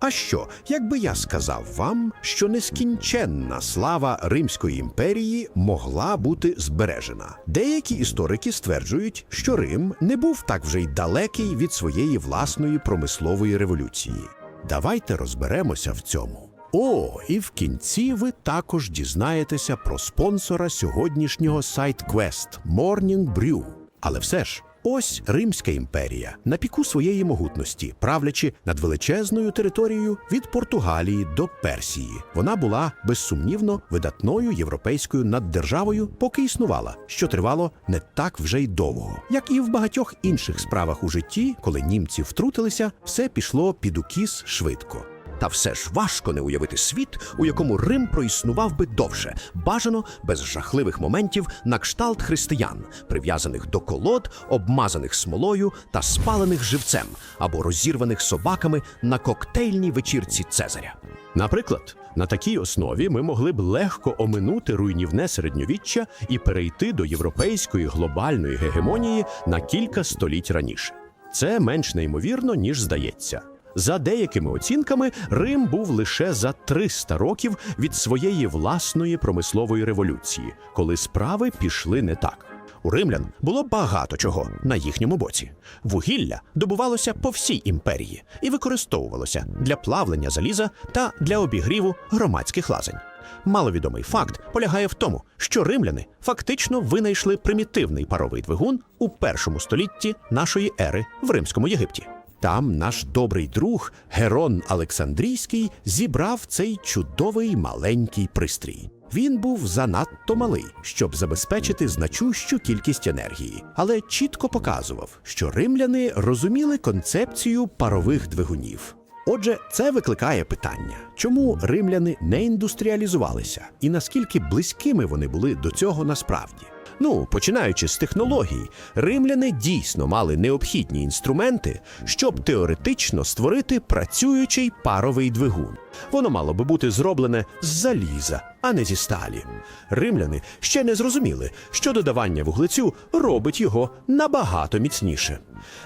А що, якби я сказав вам, що нескінченна слава Римської імперії могла бути збережена? Деякі історики стверджують, що Рим не був так вже й далекий від своєї власної промислової революції. Давайте розберемося в цьому. О, і в кінці ви також дізнаєтеся про спонсора сьогоднішнього сайт-квест Morning Brew. Але все ж, ось Римська імперія на піку своєї могутності, правлячи над величезною територією від Португалії до Персії. Вона була безсумнівно видатною європейською наддержавою, поки існувала, що тривало не так вже й довго. Як і в багатьох інших справах у житті, коли німці втрутилися, все пішло під укіс швидко. Та все ж важко не уявити світ, у якому Рим проіснував би довше, бажано без жахливих моментів на кшталт християн, прив'язаних до колод, обмазаних смолою та спалених живцем або розірваних собаками на коктейльній вечірці Цезаря. Наприклад, на такій основі ми могли б легко оминути руйнівне середньовіччя і перейти до європейської глобальної гегемонії на кілька століть раніше. Це менш неймовірно, ніж здається. За деякими оцінками, Рим був лише за 300 років від своєї власної промислової революції, коли справи пішли не так. У римлян було багато чого на їхньому боці. Вугілля добувалося по всій імперії і використовувалося для плавлення заліза та для обігріву громадських лазень. Маловідомий факт полягає в тому, що римляни фактично винайшли примітивний паровий двигун у першому столітті нашої ери в Римському Єгипті. Там наш добрий друг Герон Олександрійський зібрав цей чудовий маленький пристрій. Він був занадто малий, щоб забезпечити значущу кількість енергії, але чітко показував, що римляни розуміли концепцію парових двигунів. Отже, це викликає питання, чому римляни не індустріалізувалися і наскільки близькими вони були до цього насправді. Ну, починаючи з технологій, римляни дійсно мали необхідні інструменти, щоб теоретично створити працюючий паровий двигун. Воно мало би бути зроблене з заліза, а не зі сталі. Римляни ще не зрозуміли, що додавання вуглецю робить його набагато міцніше.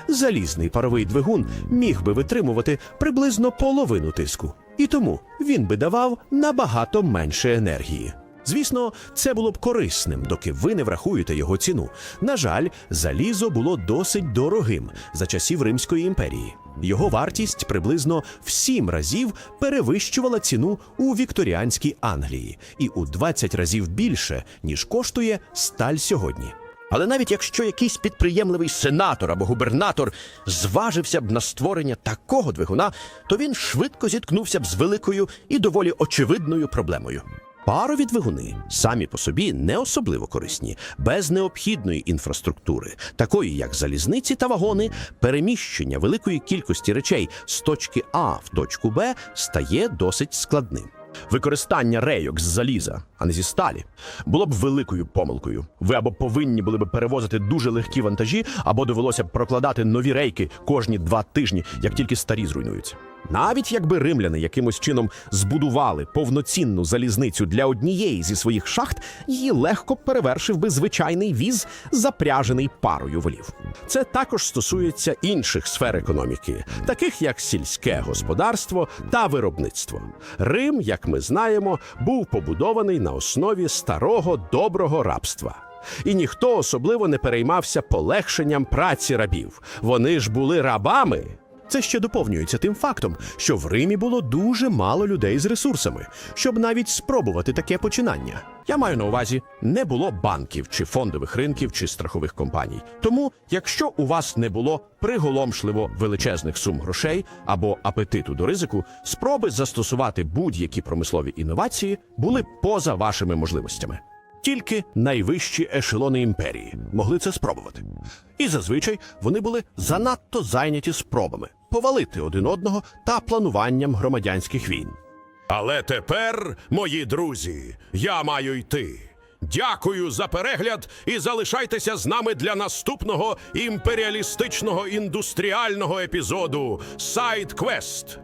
Залізний паровий двигун міг би витримувати приблизно половину тиску, і тому він би давав набагато менше енергії. Звісно, це було б корисним, доки ви не врахуєте його ціну. На жаль, залізо було досить дорогим за часів Римської імперії. Його вартість приблизно в сім разів перевищувала ціну у вікторіанській Англії і у 20 разів більше, ніж коштує сталь сьогодні. Але навіть якщо якийсь підприємливий сенатор або губернатор зважився б на створення такого двигуна, то він швидко зіткнувся б з великою і доволі очевидною проблемою. Парові двигуни самі по собі не особливо корисні, без необхідної інфраструктури, такої як залізниці та вагони, переміщення великої кількості речей з точки А в точку Б стає досить складним. Використання рейок з заліза, а не зі сталі, було б великою помилкою. Ви або повинні були б перевозити дуже легкі вантажі, або довелося б прокладати нові рейки кожні два тижні, як тільки старі зруйнуються. Навіть якби римляни якимось чином збудували повноцінну залізницю для однієї зі своїх шахт, її легко перевершив би звичайний віз, запряжений парою волів. Це також стосується інших сфер економіки, таких як сільське господарство та виробництво. Рим, як ми знаємо, був побудований на основі старого доброго рабства. І ніхто особливо не переймався полегшенням праці рабів. Вони ж були рабами. Це ще доповнюється тим фактом, що в Римі було дуже мало людей з ресурсами, щоб навіть спробувати таке починання. Я маю на увазі, не було банків чи фондових ринків чи страхових компаній. Тому, якщо у вас не було приголомшливо величезних сум грошей або апетиту до ризику, спроби застосувати будь-які промислові інновації були поза вашими можливостями. Тільки найвищі ешелони імперії могли це спробувати. І зазвичай вони були занадто зайняті спробами повалити один одного та плануванням громадянських війн. Але тепер, мої друзі, я маю йти. Дякую за перегляд і залишайтеся з нами для наступного імперіалістичного індустріального епізоду Сайд Квест.